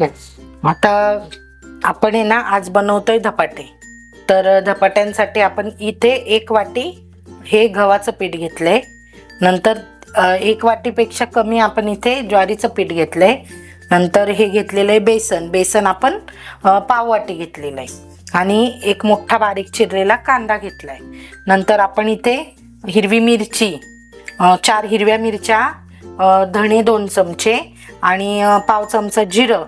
आता आपण आहे ना आज बनवतोय धपाटे. तर धपाट्यांसाठी आपण इथे एक वाटी हे गव्हाचं पीठ घेतलंय नंतर एक वाटीपेक्षा कमी आपण इथे ज्वारीचं पीठ घेतलंय नंतर हे घेतलेलं आहे बेसन. बेसन आपण पाव वाटी घेतलेलं आहे. आणि एक मोठा बारीक चिरलेला कांदा घेतलाय. नंतर आपण इथे हिरवी मिरची चार हिरव्या मिरच्या धणे दोन चमचे आणि पाव चमचा जिरं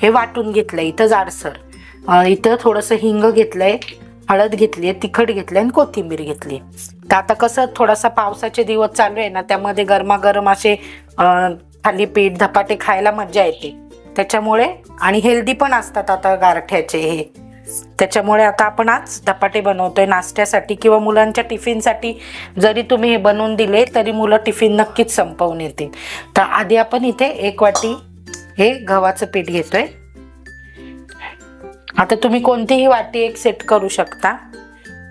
हे वाटून घेतलं इथं जाडसर. इथं थोडंसं हिंग घेतलंय हळद घेतली आहे तिखट घेतली आणि कोथिंबीर घेतली तर आता कसं थोडासा पावसाचे दिवस चालू आहे ना त्यामध्ये गरमागरम असे थालीपीठ धपाटे खायला मजा येते. त्याच्यामुळे आणि हेल्दी पण असतात आता गारठ्याचे हे. त्याच्यामुळे आता आपण आज धपाटे बनवतोय नाश्त्यासाठी किंवा मुलांच्या टिफिनसाठी. जरी तुम्ही हे बनवून दिले तरी मुलं टिफिन नक्कीच संपवून येतील. तर आधी आपण इथे एक वाटी हे गव्हाचं पीठ घेतोय. आता तुम्ही कोणतीही वाटी एक सेट करू शकता.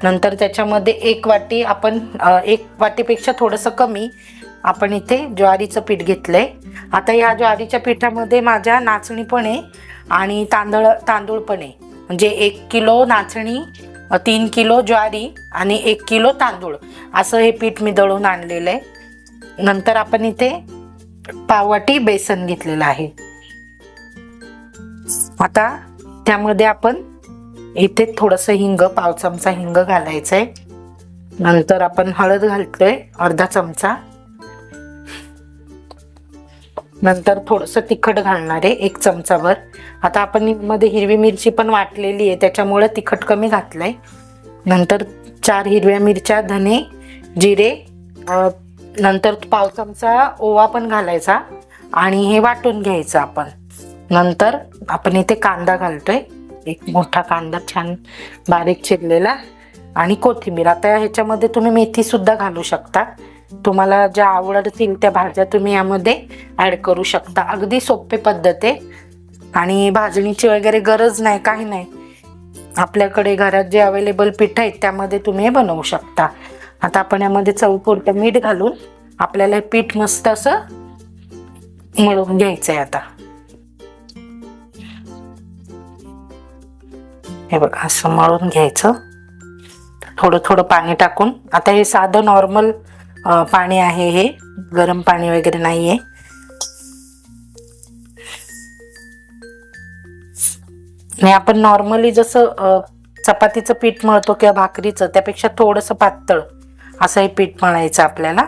नंतर त्याच्यामध्ये एक वाटी आपण एक वाटीपेक्षा थोडंसं कमी आपण इथे ज्वारीचं पीठ घेतलंय. आता ह्या ज्वारीच्या पिठामध्ये माझ्या नाचणी पण आहे आणि तांदळ तांदूळ पण आहे. म्हणजे एक किलो नाचणी तीन किलो ज्वारी आणि एक किलो तांदूळ. असं हे पीठ मी दळून आणलेलं आहे. नंतर आपण इथे पाववाटी बेसन घेतलेलं आहे. आता त्यामध्ये आपण इथे थोडंसं हिंग पाव चमचा हिंग घालायचं आहे नंतर आपण हळद घालतोय अर्धा चमचा. नंतर थोडंसं तिखट घालणार आहे एक चमचाभर. आता आपण मध्ये हिरवी मिरची पण वाटलेली आहे त्याच्यामुळे तिखट कमी घातलंय. नंतर चार हिरव्या मिरच्या धने जिरे नंतर पाव चमचा ओवा पण घालायचा आणि हे वाटून घ्यायचं आपण. नंतर आपण इथे कांदा घालतोय. एक मोठा कांदा छान बारीक चिरलेला आणि कोथिंबीर. आता ह्याच्यामध्ये तुम्ही मेथी सुद्धा घालू शकता. तुम्हाला ज्या आवडतील त्या भाज्या तुम्ही यामध्ये ऍड करू शकता. अगदी सोपे पद्धत आहे. आणि भाजणीची वगैरे गरज नाही काही नाही. आपल्याकडे घरात जे अवेलेबल पीठ आहेत त्यामध्ये तुम्ही हे बनवू शकता. आता आपण यामध्ये चवपुरतं मीठ घालून आपल्याला हे पीठ मस्त असं मिळवून घ्यायचं आहे आता. हे बघा असं मळून घ्यायचं. थोडं थोडं पाणी टाकून आता हे साधं नॉर्मल पाणी आहे हे. गरम पाणी वगैरे नाही आहे आणि आपण नॉर्मली जसं चपातीचं पीठ मळतो किंवा भाकरीचं त्यापेक्षा थोडंसं पातळ असं हे पीठ मळायचं आपल्याला.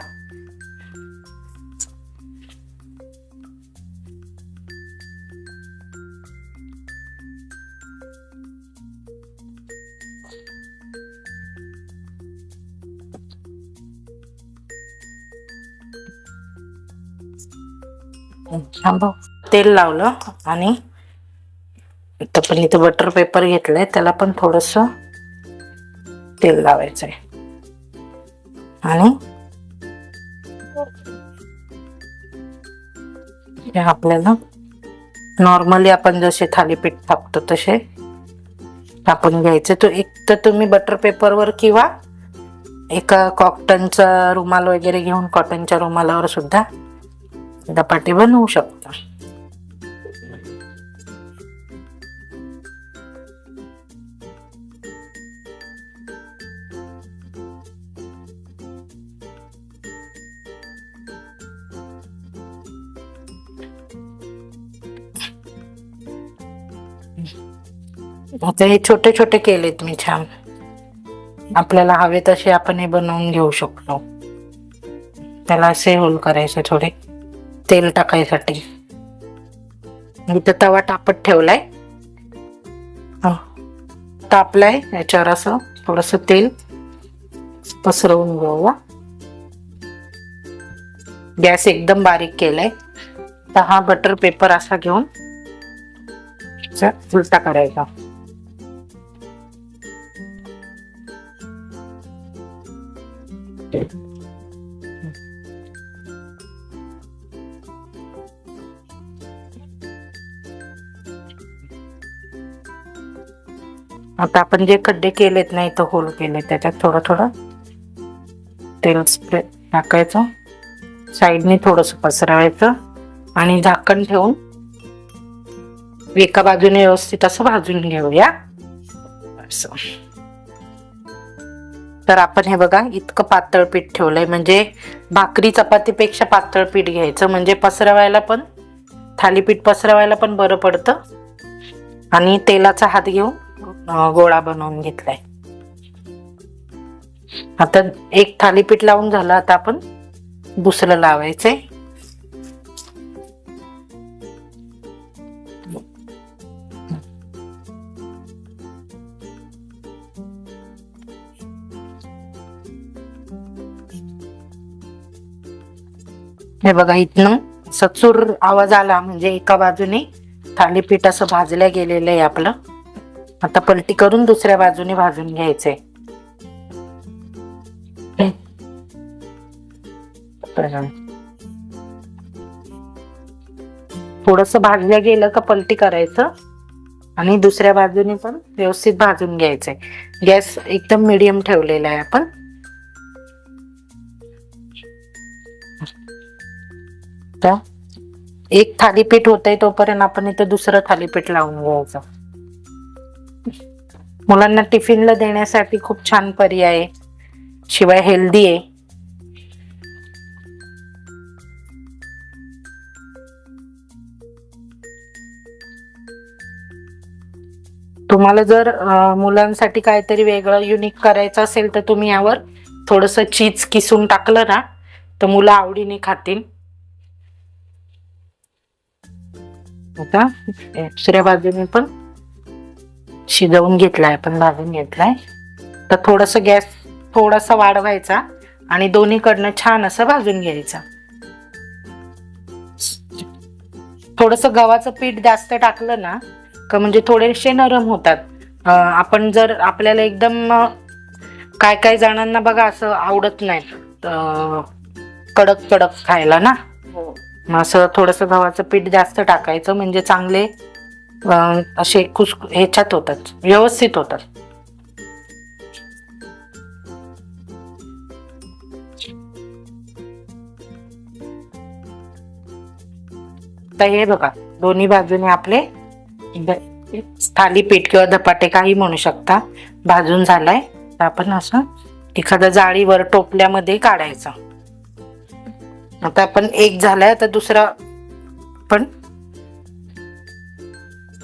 थांबव. तेल लावलं आणि आता पण इथं बटर पेपर घेतलंय त्याला पण थोडस तेल लावायचंय. आणि आपल्याला नॉर्मली आपण जसे थालीपीठ थापतो तसे टाकून घ्यायचे. तो एक तर तुम्ही बटर पेपरवर किंवा एका कॉटनचा रुमाल वगैरे घेऊन कॉटनच्या रुमालावर सुद्धा धपाटे बनवू शकता. आता हे छोटे छोटे केलेत मी छान. आपल्याला हवे तसे आपण हे बनवून घेऊ शकतो. त्याला असे होल करायचे थोडे. तेल टाकायसाठी. इथं तवा टापत ठेवलाय. तापलाय याच्यावर असं थोडस तेल पसरवून घेऊया गॅस एकदम बारीक केलाय. तर हा बटर पेपर असा घेऊन उलटा करायचा. आता आपण जे खड्डे केलेत नाही तर होल केले त्याच्यात थोडं थोडं तेल स्प्रे टाकायचं. साईडने थोडस पसरवायचं आणि झाकण ठेवून एका बाजूने व्यवस्थित असं भाजून घेऊया. असं. तर आपण हे बघा इतकं पातळ पीठ ठेवलंय. म्हणजे भाकरी चपातीपेक्षा पातळ पीठ घ्यायचं. म्हणजे पसरवायला पण थालीपीठ पसरवायला पण बरं पडतं. आणि तेलाचा हात घेऊन गोळा बनवून घेतलाय. आता एक थालीपीठ लावून झालं आता आपण दुसरं लावायचंय. हे बघा इथनं सचूर आवाज आला म्हणजे एका बाजूने थालीपीठ असं भाजल्या गेलेलं आहे आपलं. आता पलटी करून दुसऱ्या बाजूने भाजून घ्यायचंय थोडस भाजल्या गेलं का पलटी करायचं आणि दुसऱ्या बाजूने पण व्यवस्थित भाजून घ्यायचंय गॅस एकदम मिडियम ठेवलेला आहे आपण. एक थालीपीठ होतंय तोपर्यंत आपण इथं दुसरं थालीपीठ लावून घ्यायचं. मुलांना टिफिनला देण्यासाठी खूप छान पर्याय आहे. शिवाय हेल्दी आहे. तुम्हाला जर मुलांसाठी काहीतरी वेगळं युनिक करायचं असेल तर तुम्ही यावर थोडस चीज किसून टाकलं ना तर मुलं आवडीने खातील. आता दुसऱ्या बाजूने पण शिजवून घेतलाय आपण भाजून घेतलाय. तर थोडस गॅस थोडासा वाढवायचा आणि दोन्हीकडनं छान असं भाजून घ्यायचं. थोडस गव्हाचं पीठ जास्त टाकलं ना का म्हणजे थोडेसे नरम होतात. आपण जर आपल्याला एकदम काय काय जणांना बघा असं आवडत नाही कडक कडक खायला ना. मग असं थोडस गव्हाचं पीठ जास्त टाकायचं म्हणजे चांगले असे खुस ह्याच्यात होतात व्यवस्थित होतात. तर हे बघा दोन्ही बाजूने आपले थालीपीठ किंवा धपाटे काही म्हणू शकता. भाजून झालाय तर आपण असं एखाद्या जाळीवर टोपल्यामध्ये काढायचं. आता आपण एक झालाय आता दुसरा पण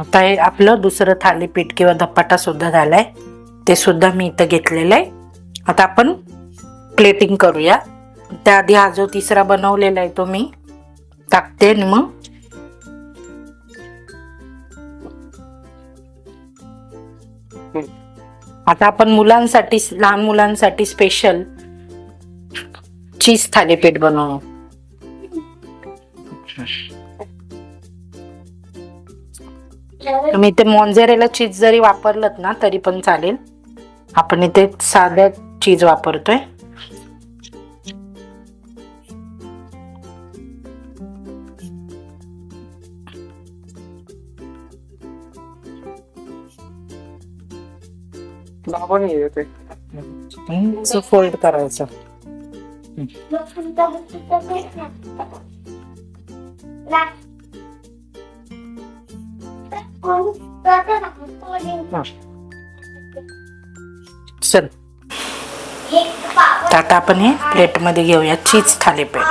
आता हे आपलं दुसरं थालीपीठ किंवा धपाटा सुद्धा झालाय. ते सुद्धा मी इथं घेतलेलं आहे. आता आपण प्लेटिंग करूया. त्याआधी हा जो तिसरा बनवलेला आहे तो मी टाकते आणि मग आता आपण मुलांसाठी लहान मुलांसाठी स्पेशल चीज थालीपीठ बनवू. तुम्ही इथे मॉन्झेरेला चीज जरी वापरलत ना तरी पण चालेल. आपण इथे साधं चीज वापरतोय. फोल्ड करायचं. चल. आता आपण हे प्लेटमध्ये घेऊया. चीज थालीपीठ.